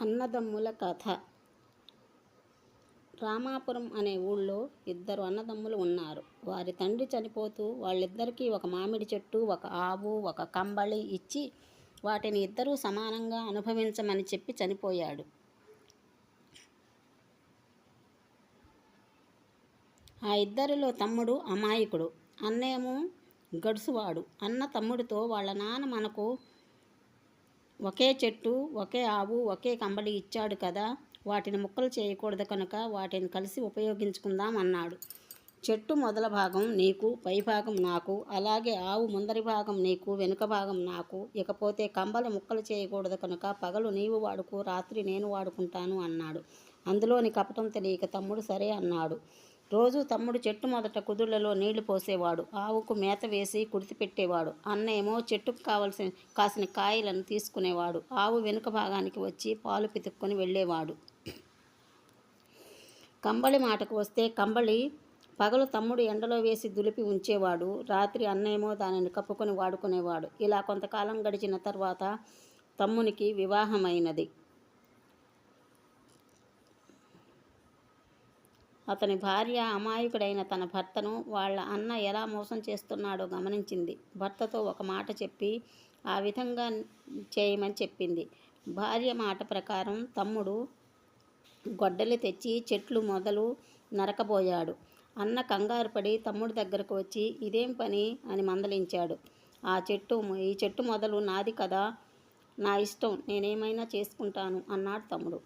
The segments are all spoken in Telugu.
అన్నదమ్ముల కథ. రామాపురం అనే ఊళ్ళో ఇద్దరు అన్నదమ్ములు ఉన్నారు. వారి తండ్రి చనిపోతూ వాళ్ళిద్దరికీ ఒక మామిడి చెట్టు ఒక ఆవు ఒక కంబళి ఇచ్చి వాటిని ఇద్దరూ సమానంగా అనుభవించమని చెప్పి చనిపోయాడు. ఆ ఇద్దరిలో తమ్ముడు అమాయకుడు. అన్నేమో గడుసువాడు. అన్న తమ్ముడితో వాళ్ళ నాన్న మనకు ఒకే చెట్టు ఒకే ఆవు ఒకే కంబలి ఇచ్చాడు కదా వాటిని ముక్కలు చేయకూడదు కనుక వాటిని కలిసి ఉపయోగించుకుందాం అన్నాడు. చెట్టు మొదల భాగం నీకు పై భాగం నాకు అలాగే ఆవు ముందరి భాగం నీకు వెనుక భాగం నాకు ఇకపోతే కంబలి ముక్కలు చేయకూడదు కనుక పగలు నీవు వాడుకు రాత్రి నేను వాడుకుంటాను అన్నాడు. అందులోని కపటం తెలియక తమ్ముడు సరే అన్నాడు. రోజు తమ్ముడు చెట్టు మొదట కుదుళ్ళలో నీళ్ళు పోసేవాడు. ఆవుకు మేత వేసి కుడితిపెట్టేవాడు అన్నేమో చెట్టుకు కావలసిన కాసిన కాయలను తీసుకునేవాడు. ఆవు వెనుక భాగానికి వచ్చి పాలు పితుక్కొని వెళ్ళేవాడు. కంబళి మాటకు వస్తే కంబళి పగలు తమ్ముడు ఎండలో వేసి దులిపి ఉంచేవాడు. రాత్రి అన్నేమో దానిని కప్పుకొని వాడుకునేవాడు. ఇలా కొంతకాలం గడిచిన తర్వాత తమ్మునికి వివాహమైనది. అతని భార్య అమాయకుడైన తన భర్తను వాళ్ళ అన్న ఎలా మోసం చేస్తున్నాడో గమనించింది. భర్తతో ఒక మాట చెప్పి ఆ విధంగా చేయమని చెప్పింది. భార్య మాట ప్రకారం తమ్ముడు గొడ్డలి తెచ్చి చెట్లు మొదలు నరకబోయాడు. అన్న కంగారు పడి తమ్ముడి దగ్గరకు వచ్చి ఇదేం పని? అని మందలించాడు. ఆ చెట్టు ఈ చెట్టు మొదలు నాది కదా నా ఇష్టం నేనేమైనా చేసుకుంటాను అన్నాడు తమ్ముడు.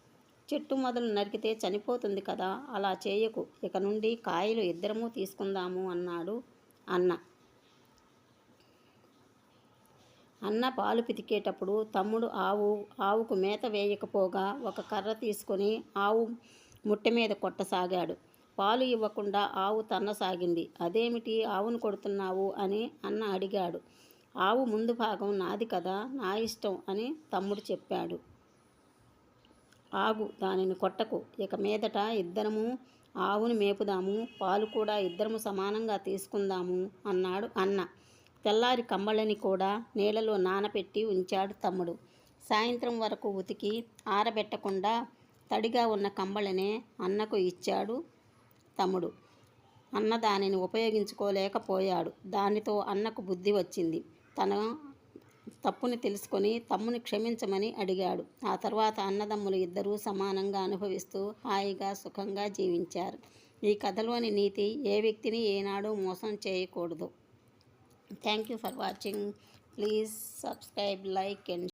చెట్టు మొదలు నరికితే చనిపోతుంది కదా అలా చేయకు. ఇక నుండి కాయలు ఇద్దరము తీసుకుందాము అన్నాడు అన్న. అన్న పాలు పితికేటప్పుడు తమ్ముడు ఆవు ఆవుకు మేత వేయకపోగా ఒక కర్ర తీసుకొని ఆవు ముట్టె మీద కొట్టసాగాడు. పాలు ఇవ్వకుండా ఆవు తన్నసాగింది. అదేమిటి? ఆవును కొడుతున్నావు? అని అన్న అడిగాడు. ఆవు ముందు భాగం నాది కదా నా ఇష్టం అని తమ్ముడు చెప్పాడు. ఆగు దానిని కొట్టకు. ఇక మీదట ఇద్దరము ఆవును మేపుదాము పాలు కూడా ఇద్దరము సమానంగా తీసుకుందాము అన్నాడు అన్న. తెల్లారి కంబళని కూడా నీళ్ళలో నానపెట్టి ఉంచాడు తమ్ముడు. సాయంత్రం వరకు ఉతికి ఆరబెట్టకుండా తడిగా ఉన్న కంబళనే అన్నకు ఇచ్చాడు తమ్ముడు. అన్న దానిని ఉపయోగించుకోలేకపోయాడు. దానితో అన్నకు బుద్ధి వచ్చింది. తన తప్పుని తెలుసుకొని తమ్ముని క్షమించమని అడిగాడు. ఆ తర్వాత అన్నదమ్ములు ఇద్దరూ సమానంగా అనుభవిస్తూ హాయిగా సుఖంగా జీవించారు. ఈ కథలోని నీతి ఏ వ్యక్తిని ఏనాడు మోసం చేయకూడదు. Thank you for watching. Please subscribe like and